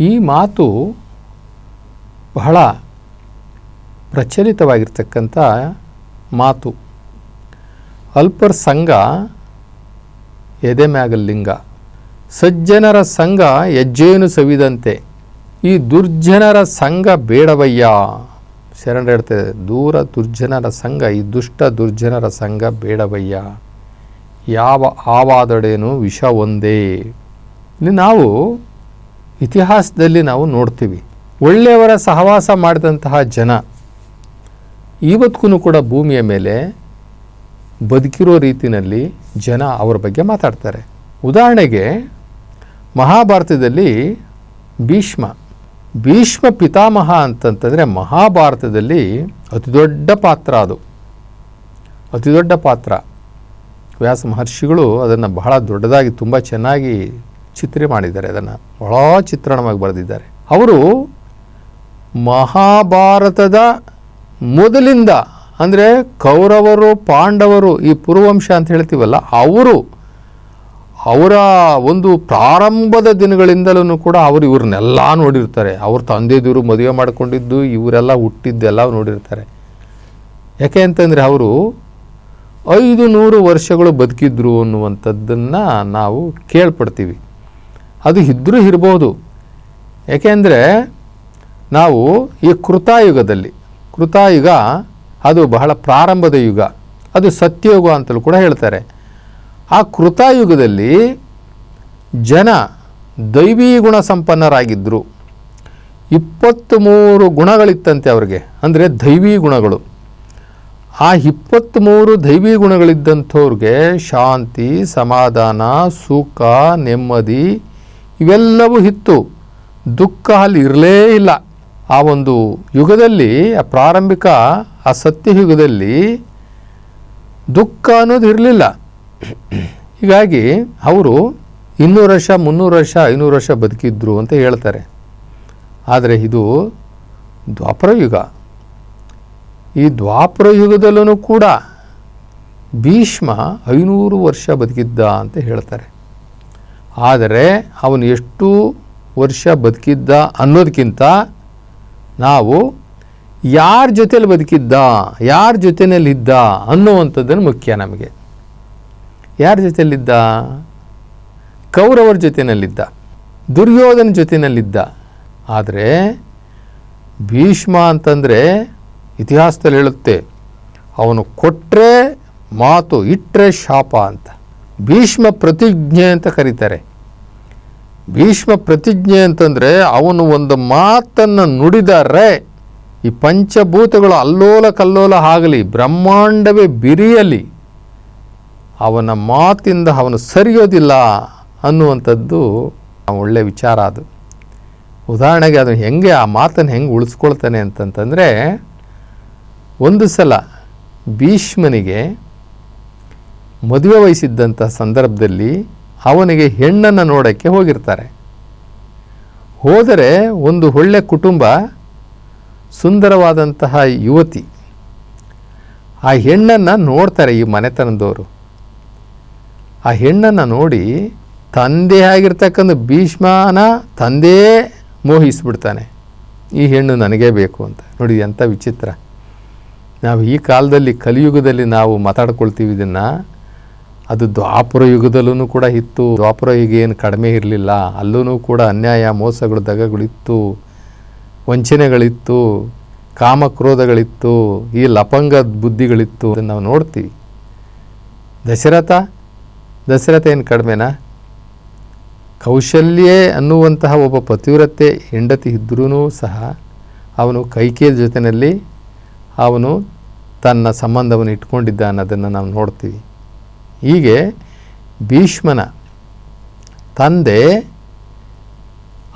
ಈ ಮಾತು ಬಹಳ ಪ್ರಚಲಿತವಾಗಿರ್ತಕ್ಕಂಥ ಮಾತು. ಅಲ್ಪರ ಸಂಘ ಎದೆ ಮ್ಯಾಗಲ್ಲಿಂಗ ಸಜ್ಜನರ ಸಂಘ ಹೆಜ್ಜೆಯನ್ನು ಸವಿದಂತೆ. ಈ ದುರ್ಜನರ ಸಂಘ ಬೇಡವಯ್ಯ. ಶರಣ ಹೇಳ್ತದೆ ದೂರ ದುರ್ಜನರ ಸಂಘ, ಈ ದುಷ್ಟ ದುರ್ಜನರ ಸಂಘ ಬೇಡವಯ್ಯ. ಯಾವ ಆವಾದಡೇನು ವಿಷ ಒಂದೇ. ಇಲ್ಲಿ ನಾವು ಇತಿಹಾಸದಲ್ಲಿ ನಾವು ನೋಡ್ತೀವಿ. ಒಳ್ಳೆಯವರ ಸಹವಾಸ ಮಾಡಿದಂತಹ ಜನ ಇವತ್ತಿಗೂ ಕೂಡ ಭೂಮಿಯ ಮೇಲೆ ಬದುಕಿರೋ ರೀತಿಯಲ್ಲಿ ಜನ ಅವರ ಬಗ್ಗೆ ಮಾತಾಡ್ತಾರೆ. ಉದಾಹರಣೆಗೆ ಮಹಾಭಾರತದಲ್ಲಿ ಭೀಷ್ಮ. ಭೀಷ್ಮ ಪಿತಾಮಹ ಅಂತಂತಂದರೆ ಮಹಾಭಾರತದಲ್ಲಿ ಅತಿ ದೊಡ್ಡ ಪಾತ್ರ ಅದು. ಅತಿ ದೊಡ್ಡ ಪಾತ್ರ. ವ್ಯಾಸ ಮಹರ್ಷಿಗಳು ಅದನ್ನು ಬಹಳ ದೊಡ್ಡದಾಗಿ, ತುಂಬ ಚೆನ್ನಾಗಿ ಚಿತ್ರೆ ಮಾಡಿದ್ದಾರೆ, ಅದನ್ನು ಬಹಳ ಚಿತ್ರಣವಾಗಿ ಬರೆದಿದ್ದಾರೆ. ಅವರು ಮಹಾಭಾರತದ ಮೊದಲಿಂದ, ಅಂದರೆ ಕೌರವರು, ಪಾಂಡವರು, ಈ ಪುರುವಂಶ ಅಂತ ಹೇಳ್ತೀವಲ್ಲ, ಅವರು, ಅವರ ಒಂದು ಪ್ರಾರಂಭದ ದಿನಗಳಿಂದಲೂ ಕೂಡ ಅವರು ಇವ್ರನ್ನೆಲ್ಲ ನೋಡಿರ್ತಾರೆ. ಅವ್ರ ತಂದೆದಿರು ಮದುವೆ ಮಾಡಿಕೊಂಡಿದ್ದು, ಇವರೆಲ್ಲ ಹುಟ್ಟಿದ್ದೆಲ್ಲ ನೋಡಿರ್ತಾರೆ. ಯಾಕೆ ಅಂತಂದರೆ ಅವರು ಐದು ನೂರು ವರ್ಷಗಳು ಬದುಕಿದ್ರು ಅನ್ನುವಂಥದ್ದನ್ನು ನಾವು ಕೇಳ್ಪಡ್ತೀವಿ. ಅದು ಇದ್ದರೂ ಇರ್ಬೋದು. ಯಾಕೆಂದರೆ ನಾವು ಈ ಕೃತಾಯುಗದಲ್ಲಿ, ಕೃತಾಯುಗ ಅದು ಬಹಳ ಪ್ರಾರಂಭದ ಯುಗ, ಅದು ಸತ್ಯಯುಗ ಅಂತಲೂ ಕೂಡ ಹೇಳ್ತಾರೆ. ಆ ಕೃತಾಯುಗದಲ್ಲಿ ಜನ ದೈವೀ ಗುಣ ಸಂಪನ್ನರಾಗಿದ್ದರು ಇಪ್ಪತ್ತ್ಮೂರು ಗುಣಗಳಿತ್ತಂತೆ ಅವರಿಗೆ, ಅಂದರೆ ದೈವೀ ಗುಣಗಳು. ಆ ಇಪ್ಪತ್ತ್ಮೂರು ದೈವೀ ಗುಣಗಳಿದ್ದಂಥವ್ರಿಗೆ ಶಾಂತಿ, ಸಮಾಧಾನ, ಸುಖ, ನೆಮ್ಮದಿ ಇವೆಲ್ಲವೂ ಇತ್ತು ದುಃಖ ಅಲ್ಲಿ ಇರಲೇ ಇಲ್ಲ. ಆ ಒಂದು ಯುಗದಲ್ಲಿ, ಆ ಪ್ರಾರಂಭಿಕ, ಆ ಸತ್ಯಯುಗದಲ್ಲಿ ದುಃಖ ಅನ್ನೋದು ಇರಲಿಲ್ಲ. ಹೀಗಾಗಿ ಅವರು ಇನ್ನೂರು ವರ್ಷ, ಮುನ್ನೂರು ವರ್ಷ, ಐನೂರು ವರ್ಷ ಬದುಕಿದ್ರು ಅಂತ ಹೇಳ್ತಾರೆ. ಆದರೆ ಇದು ದ್ವಾಪರ ಯುಗ. ಈ ದ್ವಾಪರ ಯುಗದಲ್ಲೂ ಕೂಡ ಭೀಷ್ಮ ಐನೂರು ವರ್ಷ ಬದುಕಿದ್ದ ಅಂತ ಹೇಳ್ತಾರೆ. ಆದರೆ ಅವನು ಎಷ್ಟು ವರ್ಷ ಬದುಕಿದ್ದ ಅನ್ನೋದಕ್ಕಿಂತ ನಾವು ಯಾರ ಜೊತೆಯಲ್ಲಿ ಬದುಕಿದ್ದ, ಯಾರ ಜೊತೆಯಲ್ಲಿದ್ದ ಅನ್ನುವಂಥದ್ದನ್ನು ಮುಖ್ಯ ನಮಗೆ. ಯಾರ ಜೊತೆಯಲ್ಲಿದ್ದ? ಕೌರವರ ಜೊತೆಯಲ್ಲಿದ್ದ, ದುರ್ಯೋಧನ ಜೊತೆಯಲ್ಲಿದ್ದ. ಆದರೆ ಭೀಷ್ಮ ಅಂತಂದರೆ ಇತಿಹಾಸದಲ್ಲಿ ಹೇಳುತ್ತೆ, ಅವನು ಕೊಟ್ಟರೆ ಮಾತು ಇಟ್ಟರೆ ಶಾಪ ಅಂತ. ಭೀಷ್ಮ ಪ್ರತಿಜ್ಞೆ ಅಂತ ಕರೀತಾರೆ. ಭೀಷ್ಮ ಪ್ರತಿಜ್ಞೆ ಅಂತಂದರೆ ಅವನು ಒಂದು ಮಾತನ್ನು ನುಡಿದರೆ ಈ ಪಂಚಭೂತಗಳು ಅಲ್ಲೋಲ ಕಲ್ಲೋಲ ಆಗಲಿ, ಬ್ರಹ್ಮಾಂಡವೇ ಬಿರಿಯಲಿ, ಅವನ ಮಾತಿಂದ ಅವನು ಸರಿಯೋದಿಲ್ಲ ಅನ್ನುವಂಥದ್ದು ಒಳ್ಳೆಯ ವಿಚಾರ ಅದು. ಉದಾಹರಣೆಗೆ ಅದನ್ನು ಹೆಂಗೆ ಆ ಮಾತನ್ನು ಹೆಂಗೆ ಉಳಿಸ್ಕೊಳ್ತಾನೆ ಅಂತಂತಂದರೆ, ಒಂದು ಸಲ ಭೀಷ್ಮನಿಗೆ ಮದುವೆ ವಹಿಸಿದ್ದಂಥ ಸಂದರ್ಭದಲ್ಲಿ ಅವನಿಗೆ ಹೆಣ್ಣನ್ನು ನೋಡೋಕ್ಕೆ ಹೋಗಿರ್ತಾರೆ. ಹೋದರೆ ಒಂದು ಒಳ್ಳೆ ಕುಟುಂಬ, ಸುಂದರವಾದಂತಹ ಯುವತಿ. ಆ ಹೆಣ್ಣನ್ನು ನೋಡ್ತಾರೆ ಈ ಮನೆತನದವರು. ಆ ಹೆಣ್ಣನ್ನು ನೋಡಿ ತಂದೆ ಆಗಿರ್ತಕ್ಕಂಥ ಭೀಷ್ಮನ ತಂದೆ ಮೋಹಿಸ್ಬಿಡ್ತಾನೆ. ಈ ಹೆಣ್ಣು ನನಗೇ ಬೇಕು ಅಂತ. ನೋಡಿ ಎಂಥ ವಿಚಿತ್ರ. ನಾವು ಈ ಕಾಲದಲ್ಲಿ, ಕಲಿಯುಗದಲ್ಲಿ ನಾವು ಮಾತಾಡ್ಕೊಳ್ತೀವಿ ಇದನ್ನು. ಅದು ದ್ವಾಪರ ಯುಗದಲ್ಲೂ ಕೂಡ ಇತ್ತು. ದ್ವಾಪರ ಯುಗ ಏನು ಕಡಿಮೆ ಇರಲಿಲ್ಲ. ಅಲ್ಲೂ ಕೂಡ ಅನ್ಯಾಯ, ಮೋಸಗಳು, ದಗಗಳಿತ್ತು. ವಂಚನೆಗಳಿತ್ತು. ಕಾಮಕ್ರೋಧಗಳಿತ್ತು. ಈ ಲಪಂಗ ಬುದ್ಧಿಗಳಿತ್ತು. ಅದನ್ನು ನಾವು ನೋಡ್ತೀವಿ. ದಶರಥ? ದಶರಥ ಏನು ಕಡಿಮೆನಾ? ಕೌಶಲ್ಯೇ ಅನ್ನುವಂತಹ ಒಬ್ಬ ಪತಿವ್ರತೆ ಹೆಂಡತಿ ಇದ್ರೂ ಸಹ ಅವನು ಕೈಕೇಯ ಜೊತೆಯಲ್ಲಿ ಅವನು ತನ್ನ ಸಂಬಂಧವನ್ನು ಇಟ್ಕೊಂಡಿದ್ದ ಅನ್ನೋದನ್ನು ನಾವು ನೋಡ್ತೀವಿ. ಹೀಗೆ ಭೀಷ್ಮನ ತಂದೆ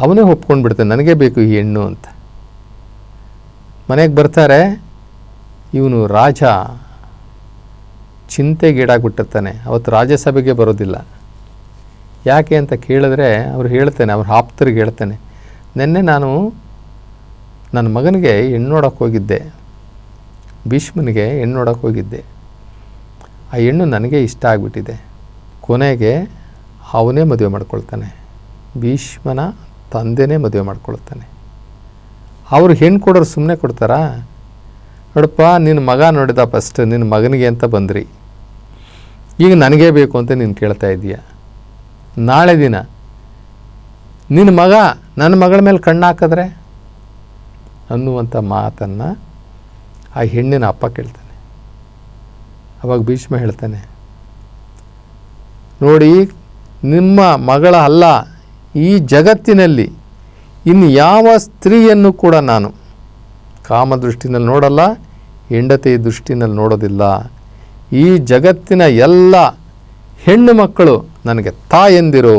ಅವನೇ ಒಪ್ಕೊಂಡು ಬಿಡ್ತಾನೆ ನನಗೆ ಬೇಕು ಈ ಹೆಣ್ಣು ಅಂತ. ಮನೆಗೆ ಬರ್ತಾರೆ, ಇವನು ರಾಜ ಚಿಂತೆಗೀಡಾಗ್ಬಿಟ್ಟಿರ್ತಾನೆ ಅವತ್ತು ರಾಜ್ಯಸಭೆಗೆ ಬರೋದಿಲ್ಲ. ಯಾಕೆ ಅಂತ ಕೇಳಿದ್ರೆ ಅವ್ರು ಹೇಳ್ತಾನೆ, ಅವ್ರ ಆಪ್ತರಿಗೆ ಹೇಳ್ತಾನೆ, ನಿನ್ನೆ ನಾನು ನನ್ನ ಮಗನಿಗೆ ಹೆಣ್ಣು ನೋಡೋಕ್ಕೋಗಿದ್ದೆ ಭೀಷ್ಮನಿಗೆ ಹೆಣ್ಣು ನೋಡೋಕೆ ಹೋಗಿದ್ದೆ. ಆ ಹೆಣ್ಣು ನನಗೆ ಇಷ್ಟ ಆಗಿಬಿಟ್ಟಿದೆ. ಕೊನೆಗೆ ಅವನೇ ಮದುವೆ ಮಾಡ್ಕೊಳ್ತಾನೆ. ಭೀಷ್ಮನ ತಂದೆನೇ ಮದುವೆ ಮಾಡ್ಕೊಳ್ತಾನೆ. ಅವರು ಹೆಣ್ಣು ಕೊಡೋರು ಸುಮ್ಮನೆ ಕೊಡ್ತಾರಾ? ನೋಡಪ್ಪ ನಿನ್ನ ಮಗ ನೋಡಿದ ಫಸ್ಟ್ ನಿನ್ನ ಮಗನಿಗೆ ಅಂತ ಬಂದ್ರಿ. ಈಗ ನನಗೇ ಬೇಕು ಅಂತ ನೀನು ಕೇಳ್ತಾ ಇದ್ದೀಯ? ನಾಳೆ ದಿನ ನಿನ್ನ ಮಗ ನನ್ನ ಮಗಳ ಮೇಲೆ ಕಣ್ಣು ಹಾಕಿದ್ರೆ? ಅನ್ನುವಂಥ ಮಾತನ್ನು ಆ ಹೆಣ್ಣಿನ ಅಪ್ಪ ಕೇಳ್ತಾನೆ ಅವಾಗ ಭೀಷ್ಮ ಹೇಳ್ತಾನೆ, ನೋಡಿ ನಿಮ್ಮ ಮಗಳ ಅಲ್ಲ, ಈ ಜಗತ್ತಿನಲ್ಲಿ ಇನ್ನು ಯಾವ ಸ್ತ್ರೀಯನ್ನು ಕೂಡ ನಾನು ಕಾಮ ದೃಷ್ಟಿನಲ್ಲಿ ನೋಡಲ್ಲ, ಹೆಂಡತಿ ದೃಷ್ಟಿನಲ್ಲಿ ನೋಡೋದಿಲ್ಲ. ಈ ಜಗತ್ತಿನ ಎಲ್ಲ ಹೆಣ್ಣು ಮಕ್ಕಳು ನನಗೆ ತಾಯಂದಿರು.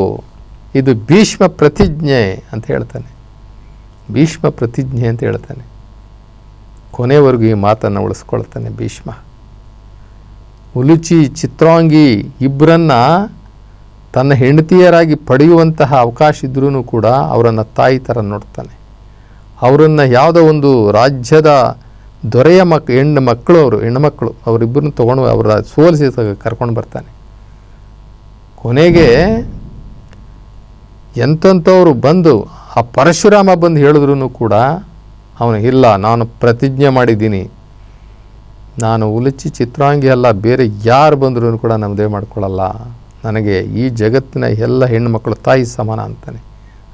ಇದು ಭೀಷ್ಮ ಪ್ರತಿಜ್ಞೆ ಅಂತ ಹೇಳ್ತಾನೆ. ಭೀಷ್ಮ ಪ್ರತಿಜ್ಞೆ ಅಂತ ಹೇಳ್ತಾನೆ. ಕೊನೆವರೆಗೂ ಈ ಮಾತನ್ನು ಉಳಿಸ್ಕೊಳ್ತಾನೆ ಭೀಷ್ಮ. ಉಲುಚಿ ಚಿತ್ರಾಂಗಿ ಇಬ್ಬರನ್ನ ತನ್ನ ಹೆಂಡತಿಯರಾಗಿ ಪಡೆಯುವಂತಹ ಅವಕಾಶ ಇದ್ರೂ ಕೂಡ ಅವರನ್ನು ತಾಯಿ ಥರ ನೋಡ್ತಾನೆ. ಅವರನ್ನು ಯಾವುದೋ ಒಂದು ರಾಜ್ಯದ ದೊರೆಯ ಮಕ್, ಹೆಣ್ಣು ಮಕ್ಕಳು ಅವರು ಹೆಣ್ಣುಮಕ್ಕಳು ಅವರಿಬ್ಬರನ್ನು ತೊಗೊಂಡು ಅವರ ಸೋಲಿಸಿ ಕರ್ಕೊಂಡು ಬರ್ತಾನೆ. ಕೊನೆಗೆ ಎಂಥವ್ರು ಬಂದು ಆ ಪರಶುರಾಮ ಬಂದು ಹೇಳಿದ್ರು ಕೂಡ ಅವನು, ಇಲ್ಲ, ನಾನು ಪ್ರತಿಜ್ಞೆ ಮಾಡಿದ್ದೀನಿ. ನಾನು ಉಲುಚಿ ಚಿತ್ರಾಂಗಿ ಅಲ್ಲ, ಬೇರೆ ಯಾರು ಬಂದರೂ ಕೂಡ ನಮ್ಮದೇ ಮಾಡ್ಕೊಳ್ಳಲ್ಲ. ನನಗೆ ಈ ಜಗತ್ತಿನ ಎಲ್ಲ ಹೆಣ್ಣುಮಕ್ಕಳು ತಾಯಿ ಸಮಾನ ಅಂತಾನೆ.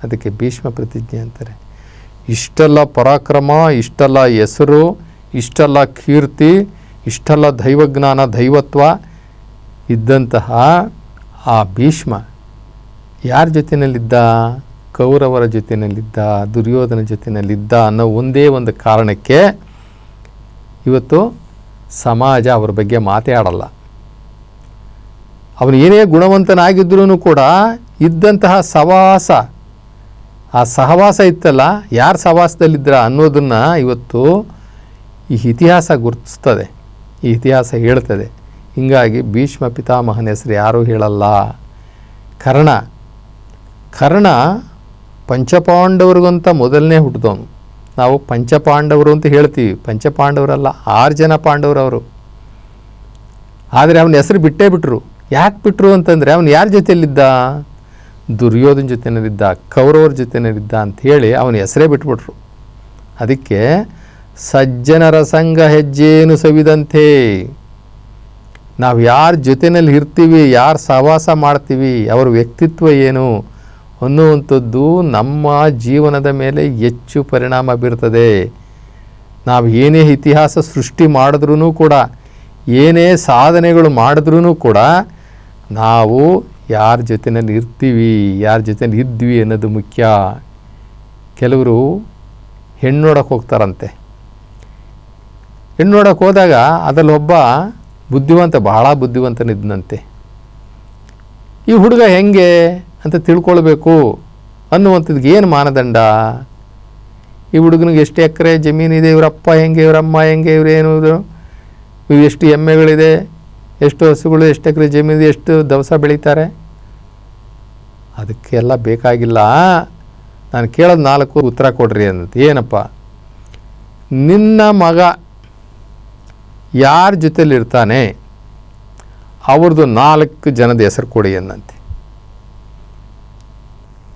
ಅದಕ್ಕೆ ಭೀಷ್ಮ ಪ್ರತಿಜ್ಞೆ ಅಂತಾರೆ. ಇಷ್ಟೆಲ್ಲ ಪರಾಕ್ರಮ, ಇಷ್ಟೆಲ್ಲ ಹೆಸರು, ಇಷ್ಟೆಲ್ಲ ಕೀರ್ತಿ, ಇಷ್ಟೆಲ್ಲ ದೈವಜ್ಞಾನ, ದೈವತ್ವ ಇದ್ದಂತಹ ಆ ಭೀಷ್ಮ ಯಾರ ಜೊತೆಯಲ್ಲಿದ್ದ ಕೌರವರ ಜೊತೆಯಲ್ಲಿದ್ದ ದುರ್ಯೋಧನ ಜೊತೆಯಲ್ಲಿದ್ದ ಅನ್ನೋ ಒಂದೇ ಒಂದು ಕಾರಣಕ್ಕೆ ಇವತ್ತು ಸಮಾಜ ಅವ್ರ ಬಗ್ಗೆ ಮಾತಾಡಲ್ಲ. ಅವನು ಏನೇ ಗುಣವಂತನಾಗಿದ್ರೂ ಕೂಡ ಇದ್ದಂತಹ ಸವಾಸ ಆ ಸಹವಾಸ ಇತ್ತಲ್ಲ, ಯಾರು ಸಹವಾಸದಲ್ಲಿದ್ದರ ಅನ್ನೋದನ್ನು ಇವತ್ತು ಈ ಇತಿಹಾಸ ಗುರುತಿಸ್ತದೆ, ಈ ಇತಿಹಾಸ ಹೇಳ್ತದೆ. ಹೀಗಾಗಿ ಭೀಷ್ಮ ಪಿತಾಮಹನ ಹೆಸರು ಯಾರೂ ಹೇಳಲ್ಲ. ಕರ್ಣ ಕರ್ಣ ಪಂಚಪಾಂಡವರಿಗಂತ ಮೊದಲನೇ ಹುಟ್ಟಿದವನು ನಾವು ಪಂಚಪಾಂಡವರು ಅಂತ ಹೇಳ್ತೀವಿ. ಪಂಚಪಾಂಡವರಲ್ಲ, ಆರು ಜನ ಪಾಂಡವರು ಅವರು ಆದರೆ ಅವನ ಹೆಸರು ಬಿಟ್ಟೇ ಬಿಟ್ಟರು ಯಾಕೆ ಬಿಟ್ಟರು ಅಂತಂದರೆ ಅವನು ಯಾರ ಜೊತೆಯಲ್ಲಿದ್ದ? ದುರ್ಯೋಧನ ಜೊತೆನಲ್ಲಿದ್ದ ಕೌರವರ ಅಂತ ಅಂಥೇಳಿ ಅವನ ಹೆಸರೇ ಬಿಟ್ಬಿಟ್ರು. ಅದಕ್ಕೆ ಸಜ್ಜನರ ಸಂಘ ಹೆಜ್ಜೇನು ಸವಿದಂತೆ. ನಾವು ಯಾರ ಜೊತೆಯಲ್ಲಿ ಇರ್ತೀವಿ, ಯಾರು ಸಹವಾಸ ಮಾಡ್ತೀವಿ, ಅವ್ರ ವ್ಯಕ್ತಿತ್ವ ಏನು? ಅನ್ನುವಂಥದ್ದು ನಮ್ಮ ಜೀವನದ ಮೇಲೆ ಹೆಚ್ಚು ಪರಿಣಾಮ ಬೀರ್ತದೆ. ನಾವು ಏನೇ ಇತಿಹಾಸ ಸೃಷ್ಟಿ ಮಾಡಿದ್ರೂ ಕೂಡ, ಏನೇ ಸಾಧನೆಗಳು ಮಾಡಿದ್ರೂ ಕೂಡ ನಾವು ಯಾರ ಜೊತೆಯಲ್ಲಿ ಇರ್ತೀವಿ, ಯಾರ ಜೊತೆಯಲ್ಲಿ ಇದ್ವಿ ಅನ್ನೋದು ಮುಖ್ಯ. ಕೆಲವರು ಹೆಣ್ಣು ನೋಡೋಕೆ ಹೋಗ್ತಾರಂತೆ. ಹೆಣ್ಣು ನೋಡೋಕೆ ಹೋದಾಗ ಅದರಲ್ಲಿ ಒಬ್ಬ ಬುದ್ಧಿವಂತ, ಬಹಳ ಬುದ್ಧಿವಂತನಿದ್ದನಂತೆ ಈ ಹುಡುಗ ಹೆಂಗೆ? ಅಂತ ತಿಳ್ಕೊಳ್ಬೇಕು ಅನ್ನುವಂಥದ್ದು ಏನು ಮಾನದಂಡ? ಈ ಹುಡುಗನಿಗೆ ಎಷ್ಟು ಎಕರೆ ಜಮೀನಿದೆ ಇವರಪ್ಪ ಹೆಂಗೆ, ಇವರಮ್ಮ ಹೆಂಗೆ ಇವರೇನು ಇವರು ಇವು ಎಷ್ಟು ಎಮ್ಮೆಗಳಿದೆ, ಎಷ್ಟು ಹಸುಗಳು, ಎಷ್ಟು ಎಕರೆ ಜಮೀನಿದೆ ಎಷ್ಟು ದವಸ ಬೆಳೀತಾರೆ? ಅದಕ್ಕೆಲ್ಲ ಬೇಕಾಗಿಲ್ಲ. ನಾನು ಕೇಳೋದು ನಾಲ್ಕು ಉತ್ತರ ಕೊಡ್ರಿ ಅಂತ ಏನಪ್ಪ? ನಿನ್ನ ಮಗ ಯಾರ ಜೊತೆಲಿ ಇರ್ತಾನೆ ಅವ್ರದ್ದು ನಾಲ್ಕು ಜನದ ಹೆಸರು ಕೊಡಿ ಅನ್ನಂತೆ.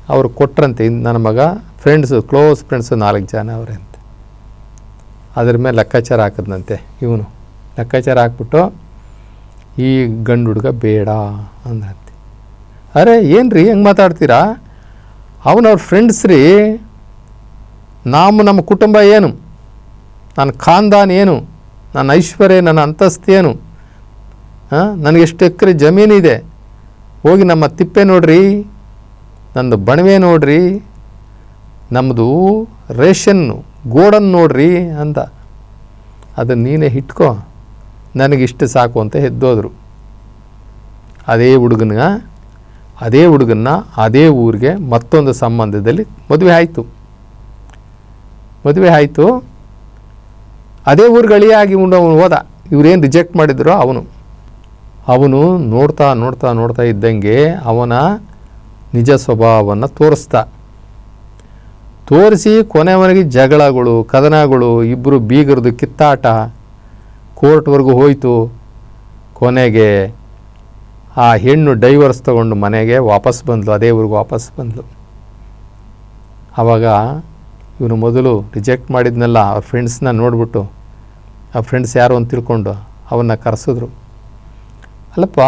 ಅವ್ರು ಕೊಟ್ರಂತೆ ನನ್ನ ಮಗ ಫ್ರೆಂಡ್ಸು ಕ್ಲೋಸ್ ಫ್ರೆಂಡ್ಸು ನಾಲ್ಕು ಜನ ಅವರೇ ಅಂತ. ಅದ್ರ ಮೇಲೆ ಲೆಕ್ಕಾಚಾರ ಹಾಕಿದ್ನಂತೆ ಇವನು. ಲೆಕ್ಕಾಚಾರ ಹಾಕ್ಬಿಟ್ಟು, ಈ ಗಂಡು ಹುಡುಗ ಬೇಡ ಅಂದಂತೆ ಅರೆ ಏನು ರೀ ಹೆಂಗೆ ಮಾತಾಡ್ತೀರಾ? ಅವನವ್ರ ಫ್ರೆಂಡ್ಸ್ ರೀ, ನಾವು ನಮ್ಮ ಕುಟುಂಬ ಏನು? ನನ್ನ ಖಾನ್ದಾನ್ ಏನು? ನನ್ನ ಐಶ್ವರ್ಯ, ನನ್ನ ಅಂತಸ್ತೇನು ಹಾಂ? ನನಗೆ ಎಷ್ಟು ಎಕರೆ ಜಮೀನಿದೆ ಹೋಗಿ ನಮ್ಮ ತಿಪ್ಪೆ ನೋಡ್ರಿ. ನಂದು ಬಣವೆ ನೋಡ್ರಿ ನಮ್ಮದು ರೇಷನ್ನು ಗೋಡನ್ ನೋಡ್ರಿ ಅಂತ. ಅದನ್ನು ನೀನೇ ಇಟ್ಕೋ ನನಗಿಷ್ಟು ಸಾಕು ಅಂತ ಹೆದ್ದೋದ್ರು. ಅದೇ ಹುಡುಗನ ಅದೇ ಹುಡುಗನ್ನ, ಅದೇ ಊರಿಗೆ ಮತ್ತೊಂದು ಸಂಬಂಧದಲ್ಲಿ ಮದುವೆ ಆಯಿತು. ಮದುವೆ ಆಯಿತು. ಅದೇ ಊರುಗಳಿಯಾಗಿ ಅವನು ಹೋದ. ಇವರೇನು ರಿಜೆಕ್ಟ್ ಮಾಡಿದ್ರೋ ಅವನು. ಅವನು ನೋಡ್ತಾ ನೋಡ್ತಾ ನೋಡ್ತಾ ಇದ್ದಂಗೆ ಅವನ ನಿಜ ಸ್ವಭಾವವನ್ನು ತೋರಿಸ್ತಾ. ತೋರಿಸಿ ಕೊನೆವರೆಗೆ ಜಗಳಗಳು, ಕದನಗಳು ಇಬ್ಬರು ಬೀಗರದು ಕಿತ್ತಾಟ. ಕೋರ್ಟ್ವರೆಗೂ ಹೋಯಿತು. ಕೊನೆಗೆ ಆ ಹೆಣ್ಣು ಡೈವರ್ಸ್ ತಗೊಂಡು ಮನೆಗೆ ವಾಪಸ್ ಬಂದ್ಲು ಅದೇ ಊರಿಗೆ ವಾಪಸ್ ಬಂದ್ಲು. ಆವಾಗ ಇವನು ಮೊದಲು ರಿಜೆಕ್ಟ್ ಮಾಡಿದ್ನಲ್ಲ, ಅವ್ರ ಫ್ರೆಂಡ್ಸ್ನ ನೋಡ್ಬಿಟ್ಟು, ಆ ಫ್ರೆಂಡ್ಸ್ ಯಾರು ಅಂತ ತಿಳ್ಕೊಂಡು ಅವನ್ನ ಕರೆಸಿದ್ರು. ಅಲ್ಲಪ್ಪ,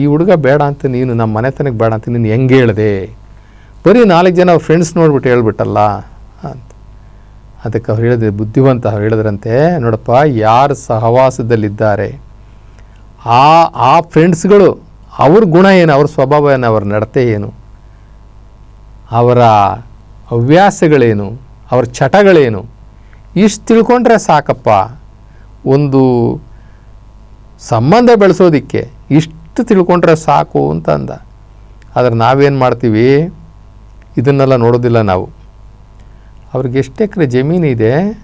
ಈ ಹುಡುಗ ಬೇಡ ಅಂತ ನೀನು, ನಮ್ಮ ಮನೆತನಕ್ಕೆ ಬೇಡ ಅಂತ ನೀನು ಹೆಂಗೆ ಹೇಳಿದೆ? ಬರೀ ನಾಲ್ಕು ಜನ ಫ್ರೆಂಡ್ಸ್ ನೋಡ್ಬಿಟ್ಟು ಹೇಳ್ಬಿಟ್ಟಲ್ಲ ಅಂತ. ಅದಕ್ಕೆ ಅವ್ರು ಹೇಳಿದ್ರೆ ಬುದ್ಧಿವಂತ ಅವ್ರು ಹೇಳಿದ್ರಂತೆ, ನೋಡಪ್ಪ, ಯಾರು ಸಹವಾಸದಲ್ಲಿದ್ದಾರೆ, ಆ ಆ ಫ್ರೆಂಡ್ಸ್ಗಳು ಅವ್ರ ಗುಣ ಏನು, ಅವ್ರ ಸ್ವಭಾವ ಏನು, ಅವ್ರ ನಡತೆ ಏನು, ಅವರ ಹವ್ಯಾಸಗಳೇನು, ಅವ್ರ ಚಟಗಳೇನು, ಇಷ್ಟು ತಿಳ್ಕೊಂಡ್ರೆ ಸಾಕಪ್ಪ. ಒಂದು ಸಂಬಂಧ ಬೆಳೆಸೋದಕ್ಕೆ ಇಷ್ಟು ತಿಳ್ಕೊಂಡ್ರೆ ಸಾಕು ಅಂತ ಅಂದ. ಆದರೆ ನಾವೇನು ಮಾಡ್ತೀವಿ? ಇದನ್ನೆಲ್ಲ ನೋಡೋದಿಲ್ಲ ನಾವು. ಅವ್ರಿಗೆ ಎಷ್ಟು ಎಕರೆ ಜಮೀನಿದೆ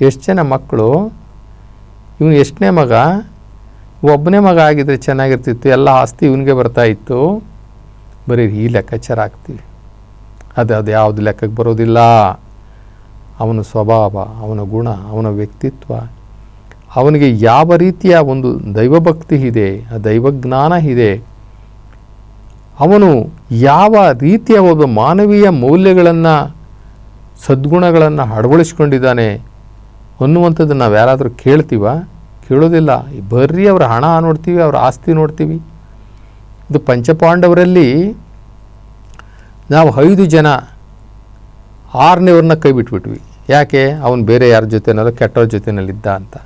ಎಷ್ಟು ಜನ ಮಕ್ಕಳು, ಇವನು ಎಷ್ಟನೇ ಮಗ, ಒಬ್ಬನೇ ಮಗ ಆಗಿದ್ರೆ ಚೆನ್ನಾಗಿರ್ತಿತ್ತು, ಎಲ್ಲ ಆಸ್ತಿ ಇವನಿಗೆ ಬರ್ತಾಯಿತ್ತು ಬರೀ ಈ ಲೆಕ್ಕಾಚಾರ ಆಗ್ತೀವಿ. ಅದು ಅದು ಯಾವುದು ಲೆಕ್ಕಕ್ಕೆ ಬರೋದಿಲ್ಲ. ಅವನ ಸ್ವಭಾವ, ಅವನ ಗುಣ, ಅವನ ವ್ಯಕ್ತಿತ್ವ. ಅವನಿಗೆ ಯಾವ ರೀತಿಯ ಒಂದು ದೈವಭಕ್ತಿ ಇದೆ, ಆ ದೈವಜ್ಞಾನ ಇದೆ, ಅವನು ಯಾವ ರೀತಿಯ ಒಬ್ಬ ಮಾನವೀಯ ಮೌಲ್ಯಗಳನ್ನು, ಸದ್ಗುಣಗಳನ್ನು ಅಳವಡಿಸ್ಕೊಂಡಿದ್ದಾನೆ ಅನ್ನುವಂಥದ್ದು ನಾವು ಯಾರಾದರೂ ಕೇಳ್ತೀವ? ಕೇಳೋದಿಲ್ಲ. ಬರ್ರಿ ಅವರ ಹಣ ನೋಡ್ತೀವಿ, ಅವರ ಆಸ್ತಿ ನೋಡ್ತೀವಿ. ಇದು ಪಂಚಪಾಂಡವರಲ್ಲಿ ನಾವು ಐದು ಜನ ಆರನೇವ್ರನ್ನ ಕೈ ಬಿಟ್ಬಿಟ್ವಿ. ಯಾಕೆ? ಅವನು ಬೇರೆ ಯಾರ ಜೊತೆನಲ್ಲ ಕೆಟ್ಟವ್ರ ಜೊತೆನಲ್ಲಿದ್ದ ಅಂತ.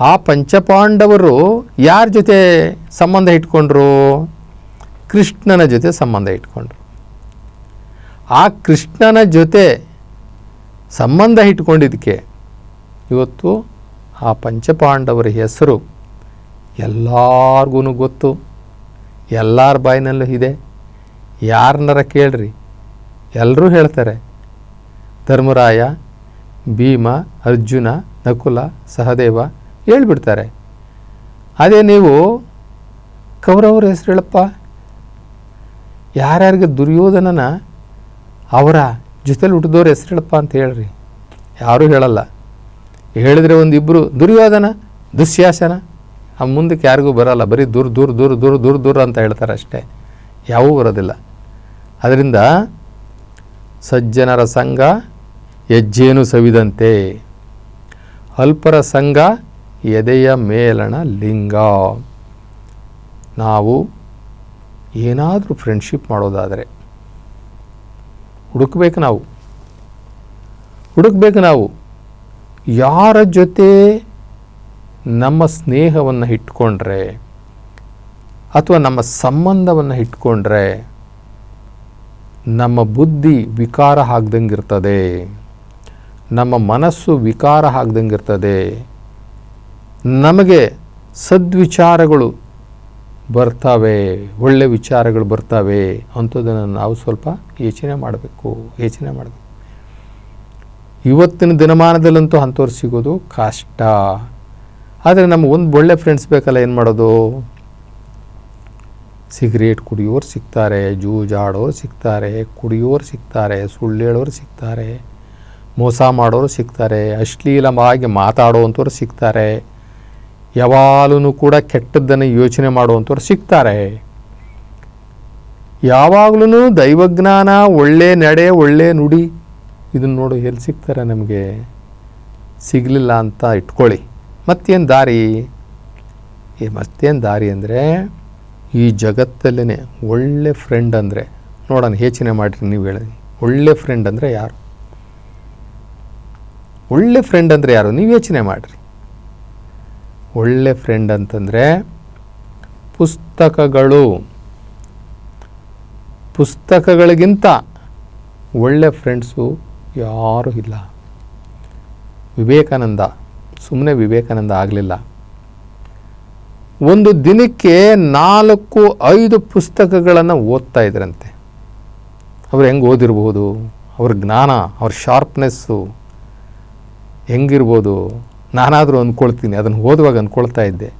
ಆ ಪಂಚಪಾಂಡವರು ಯಾರ ಜೊತೆ ಸಂಬಂಧ ಇಟ್ಕೊಂಡ್ರು? ಕೃಷ್ಣನ ಜೊತೆ ಸಂಬಂಧ ಇಟ್ಕೊಂಡ್ರು. ಆ ಕೃಷ್ಣನ ಜೊತೆ ಸಂಬಂಧ ಇಟ್ಕೊಂಡಿದ್ದಕ್ಕೆ ಇವತ್ತು ಆ ಪಂಚಪಾಂಡವರ ಹೆಸರು ಎಲ್ಲಾರ್ಗೂ ಗೊತ್ತು. ಎಲ್ಲರ ಬಾಯಿನಲ್ಲೂ ಇದೆ. ಯಾರನ್ನಾರ ಕೇಳ್ರಿ. ಎಲ್ಲರೂ ಹೇಳ್ತಾರೆ. ಧರ್ಮರಾಯ, ಭೀಮ, ಅರ್ಜುನ, ನಕುಲ, ಸಹದೇವ ಹೇಳ್ಬಿಡ್ತಾರೆ. ಅದೇ ನೀವು ಕೌರವರ ಹೆಸರು ಹೇಳಪ್ಪ ಯಾರ್ಯಾರಿಗೆ ದುರ್ಯೋಧನನ ಅವರ ಜೊತೆಲಿ ಹುಟ್ಟಿದವ್ರ ಹೆಸರು ಹೇಳಪ್ಪ ಅಂತ ಹೇಳ್ರಿ. ಯಾರೂ ಹೇಳಲ್ಲ. ಹೇಳಿದ್ರೆ ಒಂದಿಬ್ಬರು ದುರ್ಯೋಧನ, ದುಶ್ಯಾಸನ, ಆ ಮುಂದಕ್ಕೆ ಯಾರಿಗೂ ಬರಲ್ಲ. ಬರೀ ದುರ್, ದೂರ ದೂರ ದೂರ, ದುರ್ ದುರ್ ಅಂತ ಹೇಳ್ತಾರೆ ಅಷ್ಟೇ. ಯಾವೂ ಬರೋದಿಲ್ಲ. ಅದರಿಂದ ಸಜ್ಜನರ ಸಂಘ ಹೆಜ್ಜೇನು ಸವಿದಂತೆ. ಅಲ್ಪರ ಸಂಘ ಎದೆಯ ಮೇಲಣ ಲಿಂಗ. ನಾವು ಏನಾದರೂ ಫ್ರೆಂಡ್ಶಿಪ್ ಮಾಡೋದಾದರೆ ಹುಡುಕ್ಬೇಕು ನಾವು. ಹುಡುಕ್ಬೇಕು ನಾವು. ಯಾರ ಜೊತೆ ನಮ್ಮ ಸ್ನೇಹವನ್ನು ಇಟ್ಕೊಂಡ್ರೆ ಅಥವಾ ನಮ್ಮ ಸಂಬಂಧವನ್ನು ಇಟ್ಕೊಂಡ್ರೆ ನಮ್ಮ ಬುದ್ಧಿ ವಿಕಾರ ಆಗ್ದಂಗಿರ್ತದೆ. ನಮ್ಮ ಮನಸ್ಸು ವಿಕಾರ ಆಗ್ದಂಗಿರ್ತದೆ. ನಮಗೆ ಸದ್ವಿಚಾರಗಳು ಬರ್ತಾವೆ, ಒಳ್ಳೆ ವಿಚಾರಗಳು ಬರ್ತಾವೆ ಅಂಥದ್ದನ್ನು ನಾವು ಸ್ವಲ್ಪ ಯೋಚನೆ ಮಾಡಬೇಕು ಯೋಚನೆ ಮಾಡಬೇಕು. ಇವತ್ತಿನ ದಿನಮಾನದಲ್ಲಂತೂ ಅಂಥವ್ರು ಸಿಗೋದು ಕಷ್ಟ. ಆದರೆ ನಮ್ಗೆ ಒಂದು ಒಳ್ಳೆ ಫ್ರೆಂಡ್ಸ್ ಬೇಕಲ್ಲ, ಏನು ಮಾಡೋದು? ಸಿಗರೇಟ್ ಕುಡಿಯೋರು ಸಿಗ್ತಾರೆ, ಜೂಜಾಡೋರು ಸಿಗ್ತಾರೆ, ಕುಡಿಯೋರು ಸಿಗ್ತಾರೆ, ಸುಳ್ಳು ಹೇಳೋರು ಸಿಗ್ತಾರೆ, ಮೋಸ ಮಾಡೋರು ಸಿಗ್ತಾರೆ, ಅಶ್ಲೀಲವಾಗಿ ಮಾತಾಡೋವಂಥವ್ರು ಸಿಗ್ತಾರೆ. ಯಾವಾಗಲೂ ಕೂಡ ಕೆಟ್ಟದ್ದನ್ನು ಯೋಚನೆ ಮಾಡುವಂಥವ್ರು ಸಿಗ್ತಾರೆ. ಯಾವಾಗಲೂ ದೈವಜ್ಞಾನ, ಒಳ್ಳೆ ನಡೆ, ಒಳ್ಳೆ ನುಡಿ ಇದನ್ನು ನೋಡು, ಎಲ್ಲಿ ಸಿಗ್ತಾರೆ ನಮಗೆ? ಸಿಗಲಿಲ್ಲ ಅಂತ ಇಟ್ಕೊಳ್ಳಿ. ಮತ್ತೇನು ದಾರಿ? ಏ, ಮತ್ತೇನು ದಾರಿ ಅಂದರೆ ಈ ಜಗತ್ತಲ್ಲೇ ಒಳ್ಳೆ ಫ್ರೆಂಡ್ ಅಂದರೆ, ನೋಡೋಣ, ಯೋಚನೆ ಮಾಡಿರಿ ನೀವು ಹೇಳಿ. ಒಳ್ಳೆ ಫ್ರೆಂಡ್ ಅಂದರೆ ಯಾರು? ಒಳ್ಳೆ ಫ್ರೆಂಡ್ ಅಂದರೆ ಯಾರು? ನೀವು ಯೋಚನೆ ಮಾಡಿರಿ. ಒಳ್ಳೆ ಫ್ರೆಂಡ್ ಅಂತಂದರೆ ಪುಸ್ತಕಗಳು. ಪುಸ್ತಕಗಳಿಗಿಂತ ಒಳ್ಳೆ ಫ್ರೆಂಡ್ಸು ಯಾರೂ ಇಲ್ಲ. ವಿವೇಕಾನಂದ ಸುಮ್ಮನೆ ವಿವೇಕಾನಂದ ಆಗಲಿಲ್ಲ. ಒಂದು ದಿನಕ್ಕೆ ನಾಲ್ಕು, ಐದು ಪುಸ್ತಕಗಳನ್ನು ಓದ್ತಾ ಇದ್ರಂತೆ. ಅವ್ರು ಹೆಂಗೆ ಓದಿರ್ಬೋದು? ಅವ್ರ ಜ್ಞಾನ, ಅವ್ರ ಶಾರ್ಪ್ನೆಸ್ಸು ಹೆಂಗಿರ್ಬೋದು? ನಾನಾದರೂ ಅಂದ್ಕೊಳ್ತೀನಿ, ಅದನ್ನು ಓದುವಾಗ ಅಂದ್ಕೊಳ್ತಾ ಇದ್ದೆ.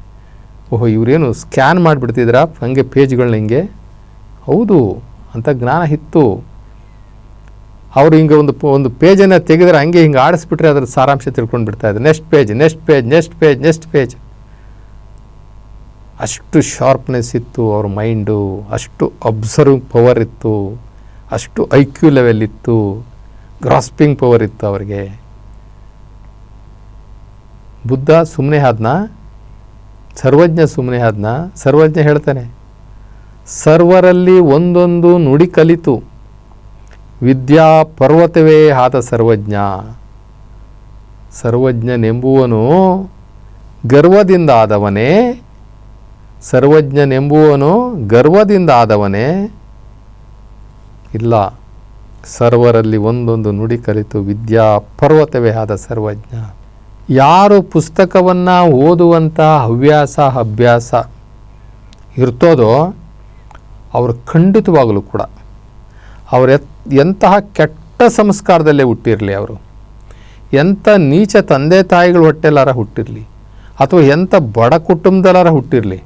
ಓಹೋ, ಇವರೇನು ಸ್ಕ್ಯಾನ್ ಮಾಡಿಬಿಡ್ತಿದ್ರ? ಹಂಗೆ ಪೇಜ್ಗಳನ್ನ ಹಿಂಗೆ? ಹೌದು, ಅಂತ ಜ್ಞಾನ ಇತ್ತು. ಅವರು ಹಿಂಗೆ ಒಂದು ಒಂದು ಪೇಜನ್ನು ತೆಗೆದ್ರೆ ಹಂಗೆ ಹಿಂಗೆ ಆಡಿಸ್ಬಿಟ್ರೆ ಅದರ ಸಾರಾಂಶ ತಿಳ್ಕೊಂಡು ಬಿಡ್ತಾ ಇದ್ದಾರೆ next page next page next page next page. ಅಷ್ಟು ಶಾರ್ಪ್ನೆಸ್ ಇತ್ತು ಅವ್ರ ಮೈಂಡು ಅಷ್ಟು ಅಬ್ಸರ್ವಿಂಗ್ ಪವರ್ ಇತ್ತು. ಅಷ್ಟು ಐ ಕ್ಯೂ ಲೆವೆಲ್ ಇತ್ತು. ಗ್ರಾಸ್ಪಿಂಗ್ ಪವರ್ ಇತ್ತು ಅವರಿಗೆ. ಬುದ್ಧ ಸುಮ್ಮನೆ ಆದ್ನ? ಸರ್ವಜ್ಞ ಸುಮ್ಮನೆ ಆದ್ನ? ಸರ್ವಜ್ಞ ಹೇಳ್ತಾನೆ, ಸರ್ವರಲ್ಲಿ ಒಂದೊಂದು ನುಡಿ ಕಲಿತು, ವಿದ್ಯಾ ಪರ್ವತವೇ ಆದ ಸರ್ವಜ್ಞ. ಸರ್ವಜ್ಞನೆಂಬುವನು ಗರ್ವದಿಂದ ಆದವನೇ, ಸರ್ವಜ್ಞನೆಂಬುವನು ಗರ್ವದಿಂದ ಆದವನೇ. ಇಲ್ಲ, ಸರ್ವರಲ್ಲಿ ಒಂದೊಂದು ನುಡಿ ಕಲಿತು ವಿದ್ಯಾ ಪರ್ವತವೇ ಆದ ಸರ್ವಜ್ಞ. ಯಾರು ಪುಸ್ತಕವನ್ನು ಓದುವಂಥ ಹವ್ಯಾಸ, ಅಭ್ಯಾಸ ಇರ್ತೋದೋ ಅವರು ಖಂಡಿತವಾಗಲೂ ಕೂಡ ಅವರು ಎತ್, ಎಂತಹ ಕೆಟ್ಟ ಸಂಸ್ಕಾರದಲ್ಲೇ ಹುಟ್ಟಿರಲಿ ಅವರು. ಎಂಥ ನೀಚ ತಂದೆ ತಾಯಿಗಳು ಹೊಟ್ಟೆಲಾರ ಹುಟ್ಟಿರಲಿ ಅಥವಾ ಎಂಥ ಬಡ ಕುಟುಂಬದಲ್ಲಾರ ಹುಟ್ಟಿರಲಿ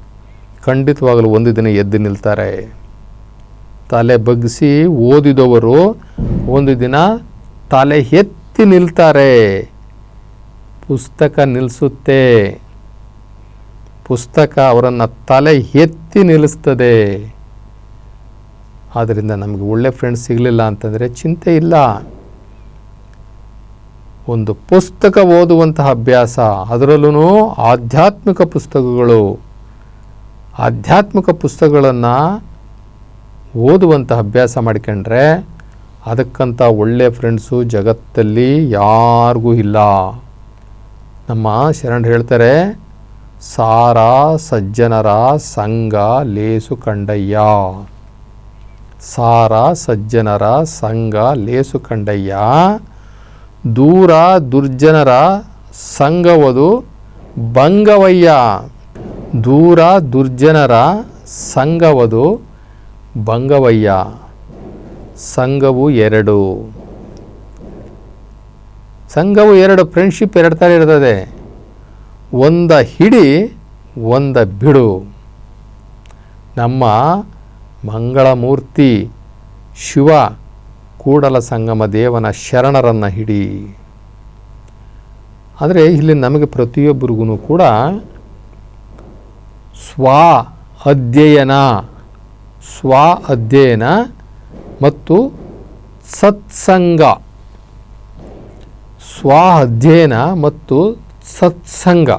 ಖಂಡಿತವಾಗಲೂ ಒಂದು ದಿನ ಎದ್ದು ನಿಲ್ತಾರೆ. ತಲೆ ಬಗ್ಗಿಸಿ ಓದಿದವರು ಒಂದು ದಿನ ತಲೆ ಎತ್ತಿ ನಿಲ್ತಾರೆ. ಪುಸ್ತಕ ನಿಲ್ಲಿಸುತ್ತೆ ಪುಸ್ತಕ ಅವರನ್ನು ತಲೆ ಎತ್ತಿ ನಿಲ್ಲಿಸ್ತದೆ. ಆದ್ದರಿಂದ ನಮಗೆ ಒಳ್ಳೆ ಫ್ರೆಂಡ್ಸ್ ಸಿಗಲಿಲ್ಲ ಅಂತಂದರೆ ಚಿಂತೆ ಇಲ್ಲ. ಒಂದು ಪುಸ್ತಕ ಓದುವಂತಹ ಅಭ್ಯಾಸ ಅದರಲ್ಲೂ ಆಧ್ಯಾತ್ಮಿಕ ಪುಸ್ತಕಗಳು. ಆಧ್ಯಾತ್ಮಿಕ ಪುಸ್ತಕಗಳನ್ನು ಓದುವಂತಹ ಅಭ್ಯಾಸ ಮಾಡಿಕೊಂಡ್ರೆ ಅದಕ್ಕಂಥ ಒಳ್ಳೆಯ ಫ್ರೆಂಡ್ಸು ಜಗತ್ತಲ್ಲಿ ಯಾರಿಗೂ ಇಲ್ಲ. ನಮ್ಮ ಶರಣ್ ಹೇಳ್ತಾರೆ, ಸಾರ ಸಜ್ಜನರ ಸಂಘ ಲೇಸು ಕಂಡಯ್ಯ. ಸಾರ ಸಜ್ಜನರ ಸಂಘ ಲೇಸು ಕಂಡಯ್ಯ. ದೂರ ದುರ್ಜನರ ಸಂಘವದು ಭಂಗವಯ್ಯ ದೂರ ದುರ್ಜನರ ಸಂಘವದು ಭಂಗವಯ್ಯ ಸಂಘವು ಎರಡು. ಸಂಘವು ಎರಡು ಫ್ರೆಂಡ್ಶಿಪ್ ಎರಡು ಥರ ಇರ್ತದೆ. ಒಂದ ಹಿಡಿ, ಒಂದ ಬಿಡು. ನಮ್ಮ ಮಂಗಳಮೂರ್ತಿ ಶಿವ ಕೂಡಲ ಸಂಗಮ ದೇವನ ಶರಣರನ್ನು ಹಿಡಿ. ಆದರೆ ಇಲ್ಲಿ ನಮಗೆ ಪ್ರತಿಯೊಬ್ಬರಿಗೂ ಕೂಡ ಸ್ವ ಅಧ್ಯಯನ ಸ್ವ ಅಧ್ಯಯನ ಮತ್ತು ಸತ್ಸಂಗ ಸ್ವ ಅಧ್ಯಯನ ಮತ್ತು ಸತ್ಸಂಗ.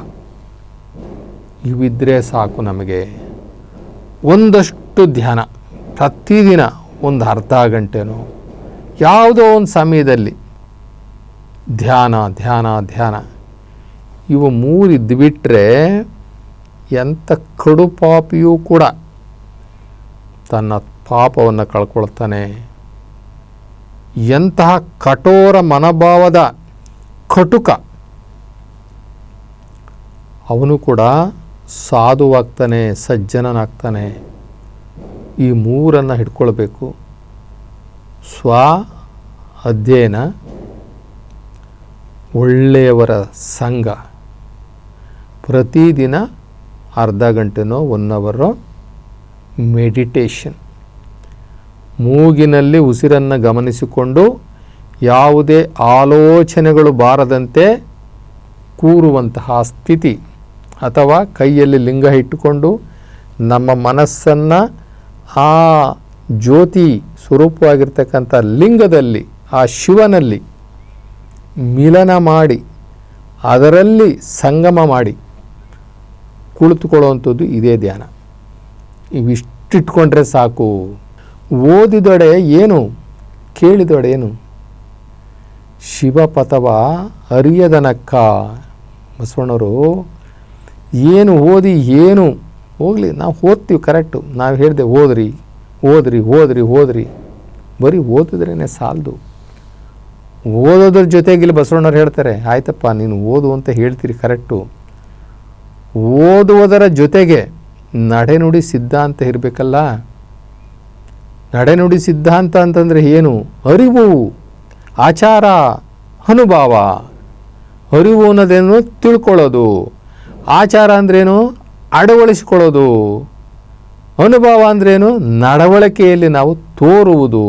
ಇವಿದ್ರೆ ಸಾಕು ನಮಗೆ. ಒಂದಷ್ಟು ಧ್ಯಾನ. ಪ್ರತಿದಿನ ಒಂದು ಅರ್ಧ ಗಂಟೆನೋ, ಯಾವುದೋ ಒಂದು ಸಮಯದಲ್ಲಿ ಧ್ಯಾನ ಧ್ಯಾನ ಧ್ಯಾನ. ಇವು ಮೂರು ಬಿಟ್ಟರೆ ಎಂಥ ಕಡು ಪಾಪಿಯೂ ಕೂಡ ತನ್ನ ಪಾಪವನ್ನು ಕಳ್ಕೊಳ್ತಾನೆ. ಎಂತಹ ಕಠೋರ ಮನೋಭಾವದ ಕಟುಕ. ಅವನು ಕೂಡ ಸಾಧುವಾಗ್ತಾನೆ, ಸಜ್ಜನನಾಗ್ತಾನೆ. ಈ ಮೂರನ್ನು ಹಿಡ್ಕೊಳ್ಬೇಕು. ಸ್ವ ಅಧ್ಯಯನ, ಒಳ್ಳೆಯವರ ಸಂಘ. ಪ್ರತಿದಿನ ಅರ್ಧ ಗಂಟೆನೋ ಒನ್ ಅವರು ಮೆಡಿಟೇಷನ್ ಮೂಗಿನಲ್ಲಿ ಉಸಿರನ್ನು ಗಮನಿಸಿಕೊಂಡು ಯಾವುದೇ ಆಲೋಚನೆಗಳು ಬಾರದಂತೆ ಕೂರುವಂತಹ ಸ್ಥಿತಿ ಅಥವಾ ಕೈಯಲ್ಲಿ ಲಿಂಗ ಇಟ್ಟುಕೊಂಡು ನಮ್ಮ ಮನಸ್ಸನ್ನು ಆ ಜ್ಯೋತಿ ಸ್ವರೂಪವಾಗಿರ್ತಕ್ಕಂಥ ಲಿಂಗದಲ್ಲಿ, ಆ ಶಿವನಲ್ಲಿ ಮಿಲನ ಮಾಡಿ, ಅದರಲ್ಲಿ ಸಂಗಮ ಮಾಡಿ ಕುಳಿತುಕೊಳ್ಳುವಂಥದ್ದು ಇದೇ ಧ್ಯಾನ. ಇವಿಷ್ಟಿಟ್ಕೊಂಡ್ರೆ ಸಾಕು. ಓದಿದೊಡೆ ಏನು, ಕೇಳಿದೊಡೆ ಏನು? ಶಿವಪಥವ ಅರಿಯದನಕ್ಕ ಬಸವಣ್ಣವರು, ಏನು ಓದಿ ಏನು? ಹೋಗಲಿ, ನಾವು ಓದ್ತೀವಿ ಕರೆಕ್ಟು ನಾವು ಹೇಳಿದೆ, ಓದ್ರಿ ಓದ್ರಿ ಓದ್ರಿ ಓದ್ರಿ. ಬರೀ ಓದಿದ್ರೇ ಸಾಲದು. ಓದೋದ್ರ ಜೊತೆಗೆ ಇಲ್ಲಿ ಬಸವಣ್ಣವ್ರು ಹೇಳ್ತಾರೆ, ಆಯ್ತಪ್ಪ, ನೀನು ಓದು ಅಂತ ಹೇಳ್ತೀರಿ ಕರೆಕ್ಟು ಓದುವುದರ ಜೊತೆಗೆ ನಡೆನುಡಿ ಸಿದ್ಧಾಂತ ಇರಬೇಕಲ್ಲ. ನಡೆನುಡಿ ಸಿದ್ಧಾಂತ ಅಂತಂದರೆ ಏನು? ಅರಿವು. ಆಚಾರ ಅನುಭವ ಅರಿವು ಅನ್ನೋದೇನು ತಿಳ್ಕೊಳ್ಳೋದು. ಆಚಾರ ಅಂದ್ರೇನು? ಅಳವಡಿಸಿಕೊಳ್ಳೋದು ಅನುಭವ ಅಂದ್ರೇನು? ನಡವಳಿಕೆಯಲ್ಲಿ ನಾವು ತೋರುವುದು.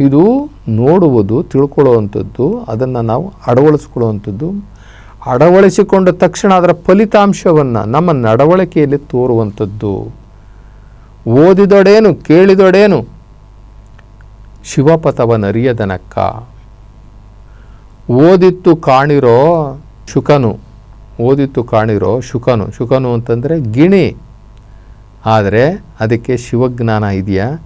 ಇದು ನೋಡುವುದು, ತಿಳ್ಕೊಳ್ಳುವಂಥದ್ದು, ಅದನ್ನು ನಾವು ಅಳವಡಿಸ್ಕೊಳ್ಳುವಂಥದ್ದು ಅಳವಡಿಸಿಕೊಂಡ ತಕ್ಷಣ ಅದರ ಫಲಿತಾಂಶವನ್ನು ನಮ್ಮ ನಡವಳಿಕೆಯಲ್ಲಿ ತೋರುವಂಥದ್ದು. ಓದಿದೊಡೇನು, ಕೇಳಿದೊಡೇನು ಶಿವಪಥವನರಿಯದನಕ್ಕ. ಓದಿತ್ತು ಕಾಣಿರೋ ಶುಕನು, ಓದಿತ್ತು ಕಾಣಿರೋ ಶುಕನು. ಶುಕನು ಅಂತಂದರೆ ಗಿಣಿ. ಆದರೆ ಅದಕ್ಕೆ ಶಿವಜ್ಞಾನ ಇದೆಯಾ?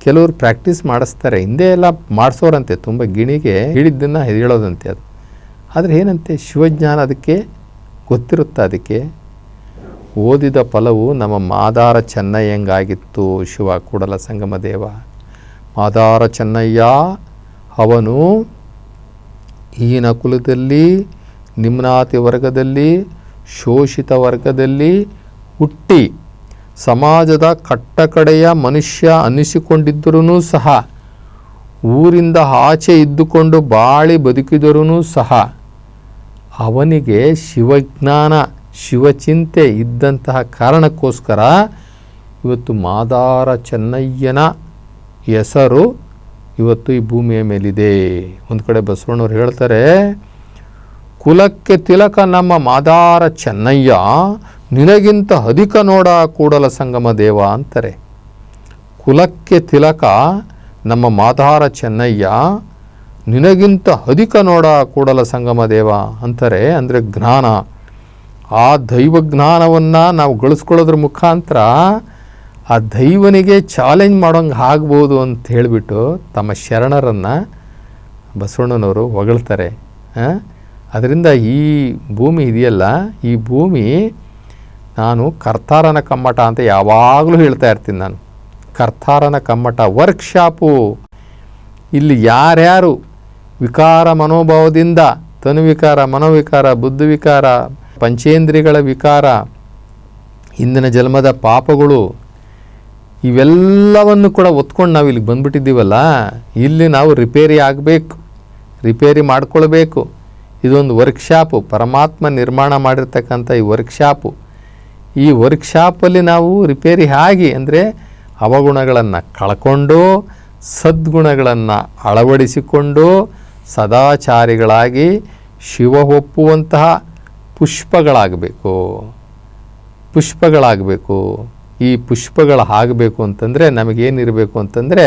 ಕೆಲವರು ಪ್ರಾಕ್ಟೀಸ್ ಮಾಡಿಸ್ತಾರೆ. ಹಿಂದೆ ಎಲ್ಲ ಮಾಡಿಸೋರಂತೆ, ತುಂಬ ಗಿಣಿಗೆ ಹೇಳಿದ್ದನ್ನು ಹೇಳೋದಂತೆ ಅದು. ಆದರೆ ಏನಂತೆ, ಶಿವಜ್ಞಾನ ಅದಕ್ಕೆ ಗೊತ್ತಿರುತ್ತೆ ಅದಕ್ಕೆ? ಓದಿದ ಫಲವು ನಮ್ಮ ಮಾದಾರ ಚೆನ್ನಯ್ಯಂಗಾಗಿತ್ತು ಶಿವ ಕೂಡಲ ಸಂಗಮ ದೇವ ಮಾದಾರ ಚೆನ್ನಯ್ಯ ಅವನು ಈನ ಕುಲದಲ್ಲಿ, ನಿಮ್ನಾತಿ ವರ್ಗದಲ್ಲಿ, ಶೋಷಿತ ವರ್ಗದಲ್ಲಿ ಹುಟ್ಟಿ ಸಮಾಜದ ಕಟ್ಟಕಡೆಯ ಮನುಷ್ಯ ಅನ್ನಿಸಿಕೊಂಡಿದ್ದರೂ ಸಹ, ಊರಿಂದ ಆಚೆ ಇದ್ದುಕೊಂಡು ಬಾಳಿ ಬದುಕಿದರೂ ಸಹ, ಅವನಿಗೆ ಶಿವಜ್ಞಾನ, ಶಿವಚಿಂತೆ ಇದ್ದಂತಹ ಕಾರಣಕ್ಕೋಸ್ಕರ ಇವತ್ತು ಮಾದಾರ ಚೆನ್ನಯ್ಯನ ಹೆಸರು ಇವತ್ತು ಈ ಭೂಮಿಯ ಮೇಲಿದೆ. ಒಂದು ಕಡೆ ಬಸವಣ್ಣವ್ರು ಹೇಳ್ತಾರೆ, ಕುಲಕ್ಕೆ ತಿಲಕ ನಮ್ಮ ಮಾದಾರ ಚೆನ್ನಯ್ಯ, ನಿನಗಿಂತ ಅಧಿಕ ನೋಡ ಕೂಡಲ ಸಂಗಮ ದೇವ ಅಂತಾರೆ. ಕುಲಕ್ಕೆ ತಿಲಕ ನಮ್ಮ ಮಾದಾರ ಚೆನ್ನಯ್ಯ, ನಿನಗಿಂತ ಅಧಿಕ ನೋಡ ಕೂಡಲ ಸಂಗಮ ದೇವ ಅಂತಾರೆ. ಅಂದರೆ ಜ್ಞಾನ. ಆ ದೈವ ಜ್ಞಾನವನ್ನು ನಾವು ಗಳಿಸ್ಕೊಳ್ಳೋದ್ರ ಮುಖಾಂತರ ಆ ದೈವನಿಗೆ ಚಾಲೆಂಜ್ ಮಾಡೋಂಗೆ ಆಗ್ಬೋದು ಅಂತ ಹೇಳಿಬಿಟ್ಟು ತಮ್ಮ ಶರಣರನ್ನು ಬಸವಣ್ಣನವರು ಹೊಗಳ್ತಾರೆ. ಅದರಿಂದ ಈ ಭೂಮಿ ಇದೆಯಲ್ಲ, ಈ ಭೂಮಿ ನಾನು ಕರ್ತಾರನ ಕಮ್ಮಟ ಅಂತ ಯಾವಾಗಲೂ ಹೇಳ್ತಾ ಇರ್ತೀನಿ ನಾನು. ಕರ್ತಾರನ ಕಮ್ಮಟ ವರ್ಕ್ಶಾಪು. ಇಲ್ಲಿ ಯಾರ್ಯಾರು ವಿಕಾರ ಮನೋಭಾವದಿಂದ ತನುವಿಕಾರ ಮನೋವಿಕಾರ ಬುದ್ಧಿವಿಕಾರ ಪಂಚೇಂದ್ರಿಯಗಳ ವಿಕಾರ ಹಿಂದಿನ ಜನ್ಮದ ಪಾಪಗಳು ಇವೆಲ್ಲವನ್ನು ಕೂಡ ಒತ್ಕೊಂಡು ನಾವು ಇಲ್ಲಿಗೆ ಬಂದ್ಬಿಟ್ಟಿದ್ದೀವಲ್ಲ, ಇಲ್ಲಿ ನಾವು ರಿಪೇರಿ ಆಗಬೇಕು, ರಿಪೇರಿ ಮಾಡ್ಕೊಳ್ಬೇಕು. ಇದೊಂದು ವರ್ಕ್ಶಾಪು, ಪರಮಾತ್ಮ ನಿರ್ಮಾಣ ಮಾಡಿರ್ತಕ್ಕಂಥ ಈ ವರ್ಕ್ಶಾಪು. ಈ ವರ್ಕ್ಶಾಪಲ್ಲಿ ನಾವು ರಿಪೇರಿ ಆಗಿ ಅಂದರೆ ಅವಗುಣಗಳನ್ನು ಕಳ್ಕೊಂಡು, ಸದ್ಗುಣಗಳನ್ನು ಅಳವಡಿಸಿಕೊಂಡು, ಸದಾಚಾರಿಗಳಾಗಿ ಶಿವ ಒಪ್ಪುವಂತಹ ಪುಷ್ಪಗಳಾಗಬೇಕು. ಪುಷ್ಪಗಳಾಗಬೇಕು. ಈ ಪುಷ್ಪಗಳು ಆಗಬೇಕು ಅಂತಂದರೆ ನಮಗೇನಿರಬೇಕು ಅಂತಂದರೆ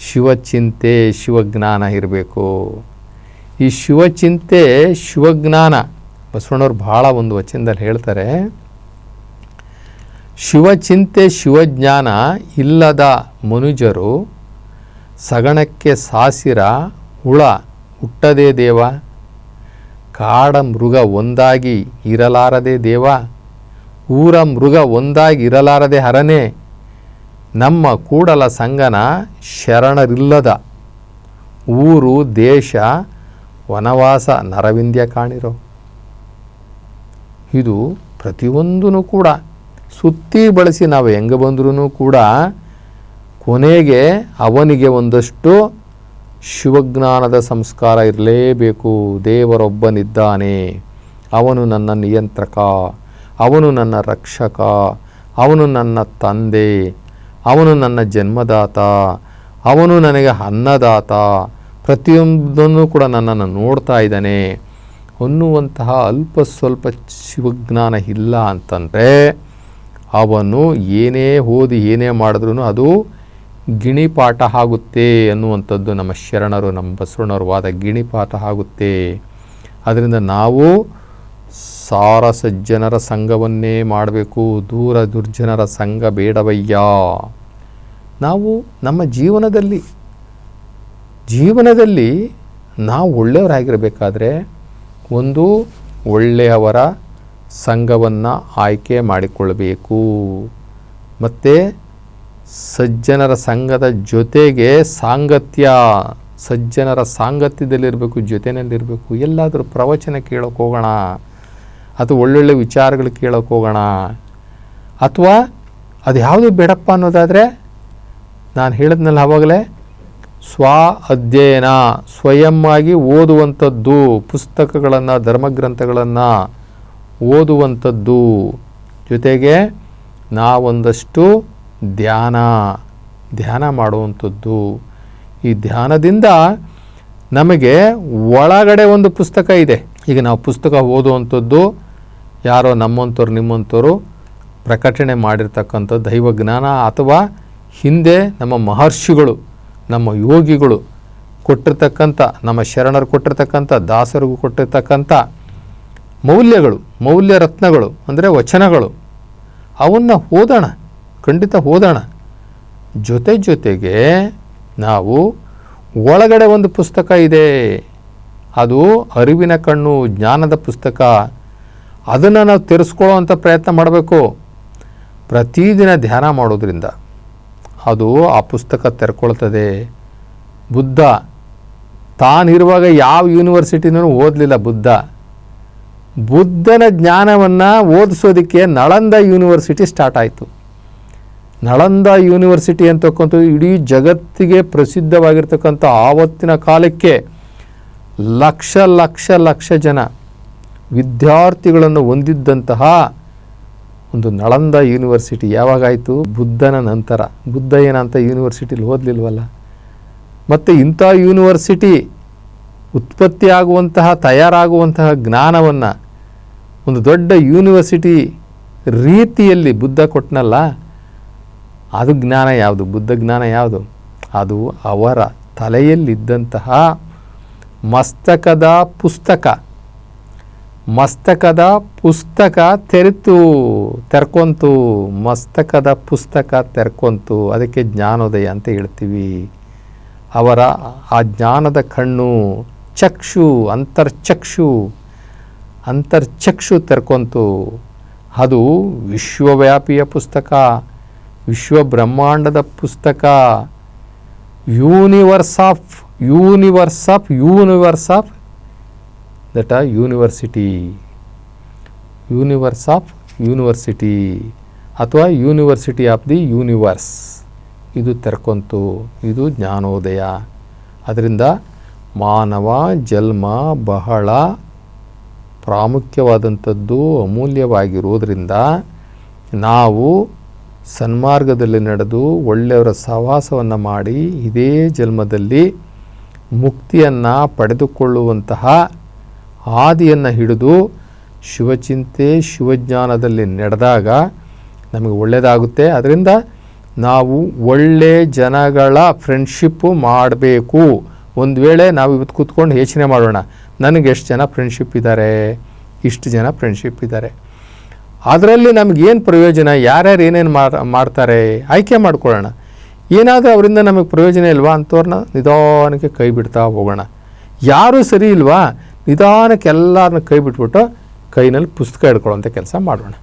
ಶಿವಚಿಂತೆ ಶಿವಜ್ಞಾನ ಇರಬೇಕು. ಈ ಶಿವಚಿಂತೆ ಶಿವಜ್ಞಾನ ಬಸವಣ್ಣವ್ರು ಭಾಳ ಒಂದು ವಚನದಲ್ಲಿ ಹೇಳ್ತಾರೆ ಶಿವಚಿಂತೆ ಶಿವಜ್ಞಾನ ಇಲ್ಲದ ಮನುಜರು ಸಗಣಕ್ಕೆ ಸಾಸಿರ, ಹುಳ ಹುಟ್ಟದೇ ದೇವ, ಕಾಡ ಮೃಗ ಒಂದಾಗಿ ಇರಲಾರದೆ ದೇವ ಊರ ಮೃಗ ಒಂದಾಗಿ ಇರಲಾರದೆ ಹರನೆ, ನಮ್ಮ ಕೂಡಲ ಸಂಗನ ಶರಣರಿಲ್ಲದ. ಊರು, ದೇಶ, ವನವಾಸ, ನರವಿಂದ್ಯ ಕಾಣಿರೋ. ಇದು ಪ್ರತಿಯೊಂದೂ ಕೂಡ ಸುತ್ತಿ ಬಳಸಿ ನಾವು ಹೆಂಗೆ ಬಂದ್ರೂ ಕೂಡ ಕೊನೆಗೆ ಅವನಿಗೆ ಒಂದಷ್ಟು ಶಿವಜ್ಞಾನದ ಸಂಸ್ಕಾರ ಇರಲೇಬೇಕು. ದೇವರೊಬ್ಬನಿದ್ದಾನೆ. ಅವನು ನನ್ನ ನಿಯಂತ್ರಕ. ಅವನು ನನ್ನ ರಕ್ಷಕ, ಅವನು ನನ್ನ ತಂದೆ, ಅವನು ನನ್ನ ಜನ್ಮದಾತ, ಅವನು ನನಗೆ ಅನ್ನದಾತ, ಪ್ರತಿಯೊಂದನ್ನು ಕೂಡ ನನ್ನನ್ನು ನೋಡ್ತಾ ಇದ್ದಾನೆ. ಅನ್ನುವಂತಹ ಅಲ್ಪ ಸ್ವಲ್ಪ ಶಿವಜ್ಞಾನ ಇಲ್ಲ ಅಂತಂದರೆ ಅವನು ಏನೇ ಓದಿ ಏನೇ ಮಾಡಿದ್ರೂ ಅದು ಗಿಣಿಪಾಠ ಆಗುತ್ತೆ ಅನ್ನುವಂಥದ್ದು ನಮ್ಮ ಶರಣರು, ನಮ್ಮ ಬಸವಣ್ಣವ್ರ ವಾದ ಗಿಣಿಪಾಠ ಆಗುತ್ತೆ. ಅದರಿಂದ ನಾವು ಸಾರ ಸಜ್ಜನರ ಸಂಘವನ್ನೇ ಮಾಡಬೇಕು, ದೂರ ದುರ್ಜನರ ಸಂಘ ಬೇಡವಯ್ಯ. ನಾವು ನಮ್ಮ ಜೀವನದಲ್ಲಿ ಜೀವನದಲ್ಲಿ ನಾವು ಒಳ್ಳೆಯವರಾಗಿರಬೇಕಾದ್ರೆ ಒಂದು ಒಳ್ಳೆಯವರ ಸಂಘವನ್ನು ಆಯ್ಕೆ ಮಾಡಿಕೊಳ್ಬೇಕು. ಮತ್ತು ಸಜ್ಜನರ ಸಂಘದ ಜೊತೆಗೆ ಸಾಂಗತ್ಯ, ಸಜ್ಜನರ ಸಾಂಗತ್ಯದಲ್ಲಿರಬೇಕು ಜೊತೆಯಲ್ಲಿರಬೇಕು ಎಲ್ಲಾದರೂ ಪ್ರವಚನ ಕೇಳೋಕೆ ಹೋಗೋಣ. ಅಥವಾ ಒಳ್ಳೊಳ್ಳೆ ವಿಚಾರಗಳು ಕೇಳೋಕೆ ಹೋಗೋಣ. ಅಥವಾ ಅದು ಯಾವುದು ಬೇಡಪ್ಪ ಅನ್ನೋದಾದರೆ ನಾನು ಹೇಳಿದ್ನಲ್ಲ ಆವಾಗಲೇ ಸ್ವ ಅಧ್ಯಯನ ಸ್ವಯಂವಾಗಿ ಓದುವಂಥದ್ದು, ಪುಸ್ತಕಗಳನ್ನು, ಧರ್ಮಗ್ರಂಥಗಳನ್ನು ಓದುವಂಥದ್ದು. ಜೊತೆಗೆ ನಾವೊಂದಷ್ಟು ಧ್ಯಾನ ಧ್ಯಾನ ಮಾಡುವಂಥದ್ದು. ಈ ಧ್ಯಾನದಿಂದ ನಮಗೆ ಒಳಗಡೆ ಒಂದು ಪುಸ್ತಕ ಇದೆ. ಈಗ ನಾವು ಪುಸ್ತಕ ಓದುವಂಥದ್ದು ಯಾರೋ ನಮ್ಮಂಥವ್ರು ನಿಮ್ಮಂಥವ್ರು ಪ್ರಕಟಣೆ ಮಾಡಿರ್ತಕ್ಕಂಥ ದೈವಜ್ಞಾನ ಅಥವಾ ಹಿಂದೆ ನಮ್ಮ ಮಹರ್ಷಿಗಳು, ನಮ್ಮ ಯೋಗಿಗಳು ಕೊಟ್ಟಿರ್ತಕ್ಕಂಥ, ನಮ್ಮ ಶರಣರು ಕೊಟ್ಟಿರ್ತಕ್ಕಂಥ, ದಾಸರಿಗೂ ಕೊಟ್ಟಿರ್ತಕ್ಕಂಥ ಮೌಲ್ಯಗಳು, ಮೌಲ್ಯ ರತ್ನಗಳು, ಅಂದರೆ ವಚನಗಳು, ಅವನ್ನ ಓದೋಣ, ಖಂಡಿತ ಓದೋಣ. ಜೊತೆ ಜೊತೆಗೆ ನಾವು ಒಳಗಡೆ ಒಂದು ಪುಸ್ತಕ ಇದೆ. ಅದು ಅರಿವಿನ ಕಣ್ಣು, ಜ್ಞಾನದ ಪುಸ್ತಕ. ಅದನ್ನು ನಾವು ತೆರೆಸ್ಕೊಳ್ಳೋವಂಥ ಪ್ರಯತ್ನ ಮಾಡಬೇಕು. ಪ್ರತಿದಿನ ಧ್ಯಾನ ಮಾಡೋದ್ರಿಂದ ಅದು ಆ ಪುಸ್ತಕ ತೆರ್ಕೊಳ್ತದೆ. ಬುದ್ಧ ತಾನಿರುವಾಗ ಯಾವ ಯೂನಿವರ್ಸಿಟಿನೂ ಓದಲಿಲ್ಲ ಬುದ್ಧ. ಬುದ್ಧನ ಜ್ಞಾನವನ್ನು ಓದಿಸೋದಕ್ಕೆ ನಳಂದ ಯೂನಿವರ್ಸಿಟಿ ಸ್ಟಾರ್ಟ್ ಆಯಿತು. ನಳಂದ ಯೂನಿವರ್ಸಿಟಿ ಅಂತಕ್ಕಂಥ ಇಡೀ ಜಗತ್ತಿಗೆ ಪ್ರಸಿದ್ಧವಾಗಿರ್ತಕ್ಕಂಥ ಆವತ್ತಿನ ಕಾಲಕ್ಕೆ ಲಕ್ಷ ಲಕ್ಷ ಲಕ್ಷ ಜನ ವಿದ್ಯಾರ್ಥಿಗಳನ್ನು ಹೊಂದಿದ್ದಂತಹ ಒಂದು ನಳಂದ ಯೂನಿವರ್ಸಿಟಿ ಯಾವಾಗಾಯಿತು ಬುದ್ಧನ ನಂತರ. ಬುದ್ಧ ಏನಂತ ಯೂನಿವರ್ಸಿಟಿಲಿ ಓದಲಿಲ್ವಲ್ಲ? ಮತ್ತು ಇಂಥ ಯೂನಿವರ್ಸಿಟಿ ಉತ್ಪತ್ತಿ ಆಗುವಂತಹ ತಯಾರಾಗುವಂತಹ ಜ್ಞಾನವನ್ನು ಒಂದು ದೊಡ್ಡ ಯೂನಿವರ್ಸಿಟಿ ರೀತಿಯಲ್ಲಿ ಬುದ್ಧ ಕೊಟ್ಟನಲ್ಲ ಅದು ಜ್ಞಾನ ಯಾವುದು? ಬುದ್ಧ ಜ್ಞಾನ ಯಾವುದು? ಅದು ಅವರ ತಲೆಯಲ್ಲಿದ್ದಂತಹ ಮಸ್ತಕದ ಪುಸ್ತಕ. ಮಸ್ತಕದ ಪುಸ್ತಕ ತೆರೆತು, ತೆರ್ಕೊಂತು, ಮಸ್ತಕದ ಪುಸ್ತಕ ತೆರ್ಕೊಂತು, ಅದಕ್ಕೆ ಜ್ಞಾನೋದಯ ಅಂತ ಹೇಳ್ತೀವಿ. ಅವರ ಆ ಜ್ಞಾನದ ಕಣ್ಣು ಚಕ್ಷು, ಅಂತರ್ಚಕ್ಷು ಅಂತರ್ಚಕ್ಷು ತೆರ್ಕೊಂತು. ಅದು ವಿಶ್ವವ್ಯಾಪಿಯ ಪುಸ್ತಕ ವಿಶ್ವ ಬ್ರಹ್ಮಾಂಡದ ಪುಸ್ತಕ, universe of universe of universe of that ಆ ಯೂನಿವರ್ಸಿಟಿ ಯೂನಿವರ್ಸ್ ಆಫ್ ಯೂನಿವರ್ಸಿಟಿ ಅಥವಾ ಯೂನಿವರ್ಸಿಟಿ ಆಫ್ ದಿ ಯೂನಿವರ್ಸ್ ಇದು ತೆರ್ಕೊಂತು, ಇದು ಜ್ಞಾನೋದಯ. ಅದರಿಂದ ಮಾನವ, ಜನ್ಮ ಬಹಳ ಪ್ರಾಮುಖ್ಯವಾದಂಥದ್ದು, ಅಮೂಲ್ಯವಾಗಿರುವುದರಿಂದ ನಾವು ಸನ್ಮಾರ್ಗದಲ್ಲಿ ನಡೆದು ಒಳ್ಳೆಯವರ ಸಹವಾಸವನ್ನು ಮಾಡಿ, ಇದೇ ಜನ್ಮದಲ್ಲಿ ಮುಕ್ತಿಯನ್ನು ಪಡೆದುಕೊಳ್ಳುವಂತಹ ಹಾದಿಯನ್ನು ಹಿಡಿದು ಶಿವಚಿಂತೆ ಶಿವಜ್ಞಾನದಲ್ಲಿ ನಡೆದಾಗ ನಮಗೆ ಒಳ್ಳೆಯದಾಗುತ್ತೆ ಅದರಿಂದ ನಾವು ಒಳ್ಳೆ ಜನಗಳ ಫ್ರೆಂಡ್ಶಿಪ್ಪು ಮಾಡಬೇಕು. ಒಂದು ವೇಳೆ ನಾವು ಇವತ್ತು ಕೂತ್ಕೊಂಡು ಯೋಚನೆ ಮಾಡೋಣ, ನನಗೆ ಎಷ್ಟು ಜನ ಫ್ರೆಂಡ್ಶಿಪ್ ಇದ್ದಾರೆ ಇಷ್ಟು ಜನ ಫ್ರೆಂಡ್ಶಿಪ್ ಇದ್ದಾರೆ ಅದರಲ್ಲಿ ನಮಗೇನು ಪ್ರಯೋಜನ? ಯಾರ್ಯಾರು ಏನೇನು ಮಾಡ್ತಾರೆ? ಆಯ್ಕೆ ಮಾಡ್ಕೊಳ್ಳೋಣ. ಏನಾದರೂ ಅವರಿಂದ ನಮಗೆ ಪ್ರಯೋಜನ ಇಲ್ವಾ? ಅಂಥವ್ರನ್ನ ನಿಧಾನಕ್ಕೆ ಕೈ ಬಿಡ್ತಾ ಹೋಗೋಣ. ಯಾರೂ ಸರಿ ಇಲ್ವಾ? ನಿಧಾನಕ್ಕೆ ಎಲ್ಲರನ್ನ ಕೈ ಬಿಟ್ಬಿಟ್ಟು ಕೈನಲ್ಲಿ ಪುಸ್ತಕ ಹಿಡ್ಕೊಳ್ಳೋಂಥ ಕೆಲಸ ಮಾಡೋಣ.